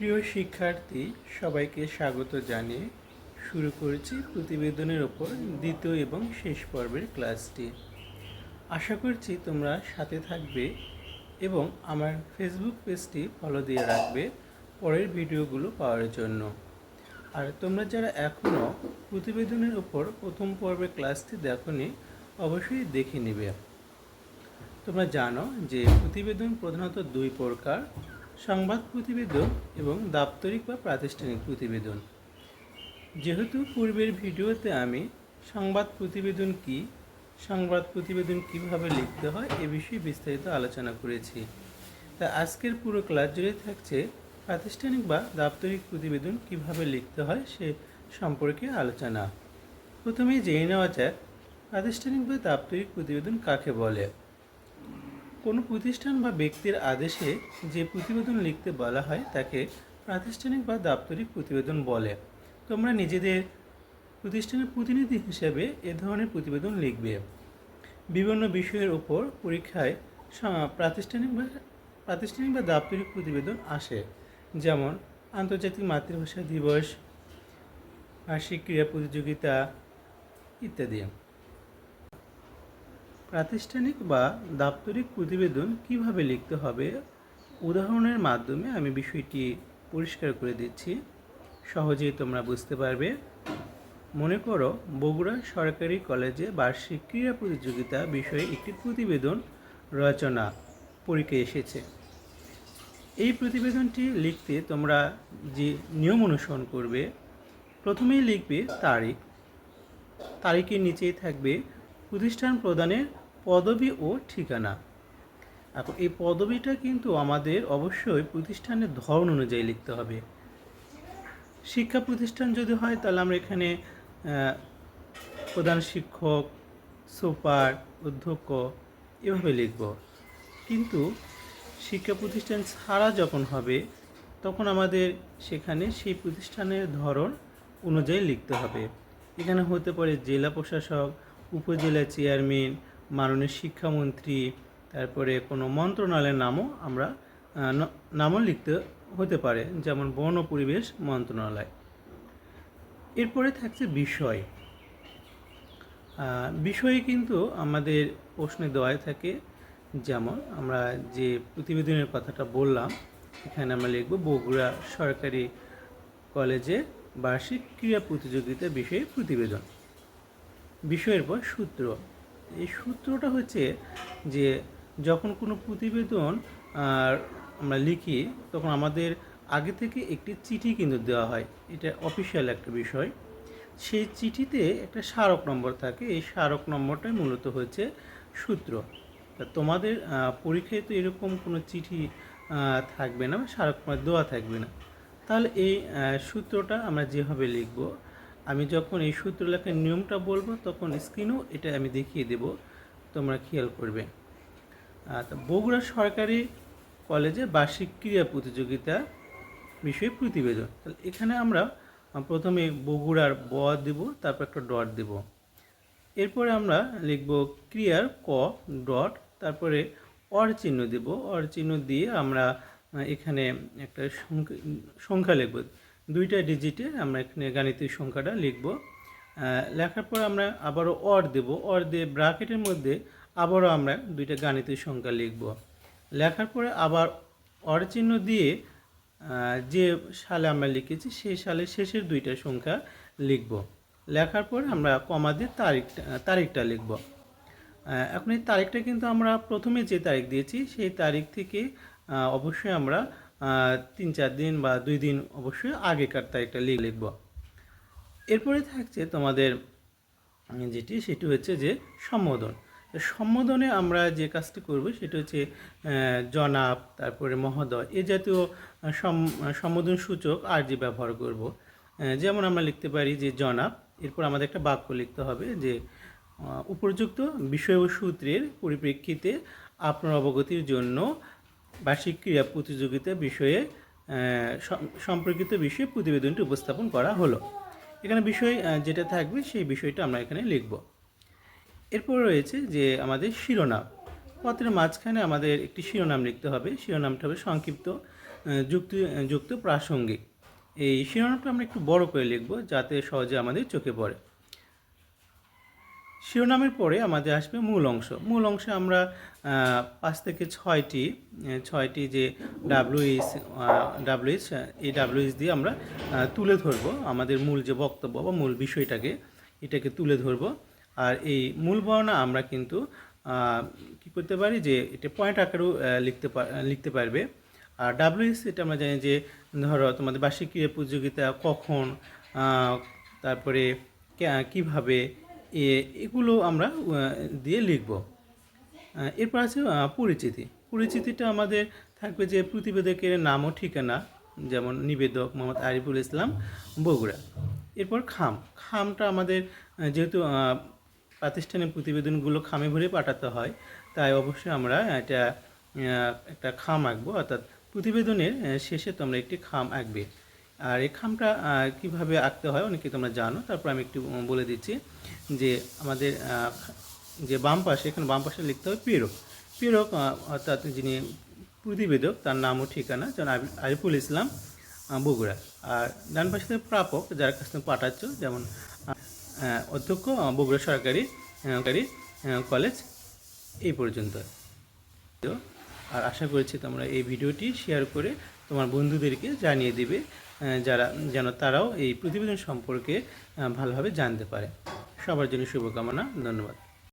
প্রিয় শিক্ষার্থী, সবাইকে স্বাগত জানিয়ে শুরু করেছি প্রতিবেদনের ওপর দ্বিতীয় এবং শেষ পর্বের ক্লাসটি। আশা করছি তোমরা সাথে থাকবে এবং আমার ফেসবুক পেজটি ফলো দিয়ে রাখবে পরের ভিডিওগুলো পাওয়ার জন্য। আর তোমরা যারা এখনও প্রতিবেদনের ওপর প্রথম পর্বের ক্লাসটি দেখোনি, অবশ্যই দেখে নেবে। তোমরা জানো যে প্রতিবেদন প্রধানত দুই প্রকার। সংবাদ প্রতিবেদন এবং দাপ্তরিক বা প্রাতিষ্ঠানিক প্রতিবেদন। যেহেতু পূর্বের ভিডিওতে আমি সংবাদ প্রতিবেদন কি, সংবাদ প্রতিবেদন কীভাবে লিখতে হয় এ বিষয়ে বিস্তারিত আলোচনা করেছি। তা আজকের পুরো ক্লাস জুড়ে থাকছে প্রাতিষ্ঠানিক বা দাপ্তরিক প্রতিবেদন কীভাবে লিখতে হয় সে সম্পর্কে আলোচনা। প্রথমেই জেনে নেওয়া যাক, প্রাতিষ্ঠানিক বা দাপ্তরিক প্রতিবেদন কাকে বলে? কোনো প্রতিষ্ঠান বা ব্যক্তির আদেশে যে প্রতিবেদন লিখতে বলা হয়, তাকে প্রাতিষ্ঠানিক বা দাপ্তরিক প্রতিবেদন বলে। তোমরা নিজেদের প্রতিষ্ঠানের প্রতিনিধি হিসেবে এ ধরনের প্রতিবেদন লিখবে। বিভিন্ন বিষয়ের ওপর পরীক্ষায় প্রাতিষ্ঠানিক বা প্রাতিষ্ঠানিক বা দাপ্তরিক প্রতিবেদন আসে। যেমন, আন্তর্জাতিক মাতৃভাষা দিবস, বার্ষিক ক্রীড়া প্রতিযোগিতা ইত্যাদি। প্রাতিষ্ঠানিক বা দাপ্তরিক প্রতিবেদন কীভাবে লিখতে হবে, উদাহরণের মাধ্যমে আমি বিষয়টি পরিষ্কার করে দিচ্ছি। সহজেই তোমরা বুঝতে পারবে। মনে করো, বগুড়া সরকারি কলেজে বার্ষিক ক্রীড়া প্রতিযোগিতা বিষয়ে একটি প্রতিবেদন রচনা পরীক্ষায় এসেছে। এই প্রতিবেদনটি লিখতে তোমরা যে নিয়ম অনুসরণ করবে, প্রথমেই লিখবে তারিখ। তারিখের নিচেই থাকবে প্রতিষ্ঠান প্রদানের পদবি ও ঠিকানা। এখন এই পদবিটা কিন্তু আমাদের অবশ্যই প্রতিষ্ঠানের ধরন অনুযায়ী লিখতে হবে। শিক্ষা প্রতিষ্ঠান যদি হয়, তাহলে আমরা এখানে প্রধান শিক্ষক, সুপার, অধ্যক্ষ এভাবে লিখব। কিন্তু শিক্ষা প্রতিষ্ঠান ছাড়া যখন হবে, তখন আমাদের সেখানে সেই প্রতিষ্ঠানের ধরন অনুযায়ী লিখতে হবে। এখানে হতে পারে জেলা প্রশাসক উপজেলা চেয়ারম্যান, মাননীয় শিক্ষামন্ত্রী, তারপরে কোনো মন্ত্রণালয়ের নামও আমরা নামও লিখতে হতে পারে, যেমন বন ও পরিবেশ মন্ত্রণালয়। এরপরে থাকছে বিষয়। বিষয়ে কিন্তু আমাদের প্রশ্নে দেওয়াই থাকে, যেমন আমরা যে প্রতিবেদনের কথাটা বললাম, এখানে আমরা লিখব, বগুড়া সরকারি কলেজে বার্ষিক ক্রীড়া প্রতিযোগিতা বিষয়ে প্রতিবেদন। বিষয়ের পর সূত্র। এই সূত্রটা হচ্ছে যে, যখন কোনো প্রতিবেদন, আর আমরা লিখি, তখন আমাদের আগে থেকে একটি চিঠি কিন্তু দেওয়া হয়। এটা অফিসিয়াল একটা বিষয়। সেই চিঠিতে একটা স্মারক নম্বর থাকে। এই স্মারক নম্বরটাই মূলত হচ্ছে সূত্র। তা তোমাদের পরীক্ষায় তো এরকম কোনো চিঠি থাকবে না বা স্মারক দেওয়া থাকবে না। তাহলে এই সূত্রটা আমরা যেভাবে লিখব আমি যখন এই সূত্র লেখার নিয়মটা বলব, তখন স্ক্রিনেও এটা আমি দেখিয়ে দেব, তোমরা খেয়াল করবে। তো বগুড়া সরকারি কলেজে বার্ষিক ক্রীড়া প্রতিযোগিতা বিষয়ে প্রতিবেদন। তাহলে এখানে আমরা প্রথমে বগুড়ার ব দেব, তারপর একটা ডট দেব। এরপরে আমরা লিখব ক্রিয়ার ক ডট, তারপরে অর চিহ্ন দেব। অর চিহ্ন দিয়ে আমরা এখানে একটা সংখ্যা সংখ্যা লিখব। দুইটা ডিজিটে আমরা এখানে গাণিতিক সংখ্যাটা লিখব। লেখার পর আমরা আবারও অর দেব। অর দিয়ে ব্রাকেটের মধ্যে আবারও আমরা দুইটা গাণিতিক সংখ্যা লিখব। লেখার পরে আবার অর চিহ্ন দিয়ে যে সালে আমরা লিখেছি সেই সালের শেষের দুইটা সংখ্যা লিখব। লেখার পরে আমরা কমা দিয়ে তারিখটা তারিখটা লিখব। এখন এই তারিখটা কিন্তু আমরা প্রথমে যে তারিখ দিয়েছি, সেই তারিখ থেকে অবশ্যই আমরা তিন চার দিন বা দুই দিন অবশ্যই আগেকার তারিখটা লিখ লিখব। এরপরে থাকছে তোমাদের যেটি, সেটি হচ্ছে যে সম্বোধন। সম্বোধনে আমরা যে কাজটি করব সেটা হচ্ছে জনাব, তারপরে মহোদয়, এ জাতীয় সম- সম্বোধন সূচক আর যে ব্যবহার করব। যেমন আমরা লিখতে পারি যে জনাব, এরপর আমাদের একটা বাক্য লিখতে হবে যে উপযুক্ত বিষয় ও সূত্রের পরিপ্রেক্ষিতে আপনার অবগতির জন্য বার্ষিক ক্রীড়া প্রতিযোগিতা বিষয়ে সম্পর্কিত বিষয়ে প্রতিবেদনটি উপস্থাপন করা হলো। এখানে বিষয় যেটা থাকবে সেই বিষয়টা আমরা এখানে লিখব। এরপর রয়েছে যে আমাদের শিরোনাম। পত্রের মাঝখানে আমাদের একটি শিরোনাম লিখতে হবে। শিরোনামটা হবে সংক্ষিপ্ত যুক্তি, যুক্ত প্রাসঙ্গিক। এই শিরোনামটা আমরা একটু বড় করে লিখব যাতে সহজে আমাদের চোখে পড়ে। শিরোনামের পরে আমাদের আসবে মূল অংশ। মূল অংশে আমরা পাঁচ থেকে ছয়টি ছয়টি যে ডাব্লিউএস ডাব্লিউএস এই ডাব্লিউএস দিয়ে আমরা তুলে ধরব আমাদের মূল যে বক্তব্য বা মূল বিষয়টাকে, এটাকে তুলে ধরব। আর এই মূল বর্ণনা আমরা কিন্তু কি করতে পারি যে এটা পয়েন্ট আকারেও লিখতে লিখতে পারবে। আর ডাব্লিউএস এটা আমরা জানি যে, ধরো তোমাদের বার্ষিক ক্রীড়া প্রতিযোগিতা কখন তারপরে কীভাবে এগুলো আমরা দিয়ে লিখব। এরপর আছে পরিচিতি। পরিচিতিটা আমাদের থাকবে যে প্রতিবেদকের নাম ও ঠিকানা, যেমন নিবেদক মোহাম্মদ আরিফুল ইসলাম, বগুড়া। এরপর খাম। খামটা আমাদের যেহেতু প্রাতিষ্ঠানিক প্রতিবেদনগুলো খামে ভরে পাঠাতে হয়, তাই অবশ্যই আমরা এটা একটা খাম আঁকবো। অর্থাৎ প্রতিবেদনের শেষে তোমরা একটি খাম আঁকবে। আর এই খামটা কীভাবে আঁকতে হয় অনেকে তোমরা জানো। তারপর আমি একটু বলে দিচ্ছি যে আমাদের যে বাম পাশে, এখানে বাম পাশে লিখতে হবে পিরক পিরক অর্থাৎ যিনি প্রতিবেদক, তার নাম ও ঠিকানা যেমন আরি- আরিফুল ইসলাম বগুড়া। আর ডান পাশে প্রাপক, যার কাছ থেকে পাঠাচ্ছ, যেমন অধ্যক্ষ বগুড়া সরকারি সরকারি কলেজ, এই পর্যন্ত। তো আর আশা করেছি তোমরা এই ভিডিওটি শেয়ার করে তোমার বন্ধুদেরকে জানিয়ে দিবে যারা, যেন তারাও এই প্রতিবেদন সম্পর্কে ভালোভাবে জানতে পারে। সবার জন্য শুভকামনা, ধন্যবাদ।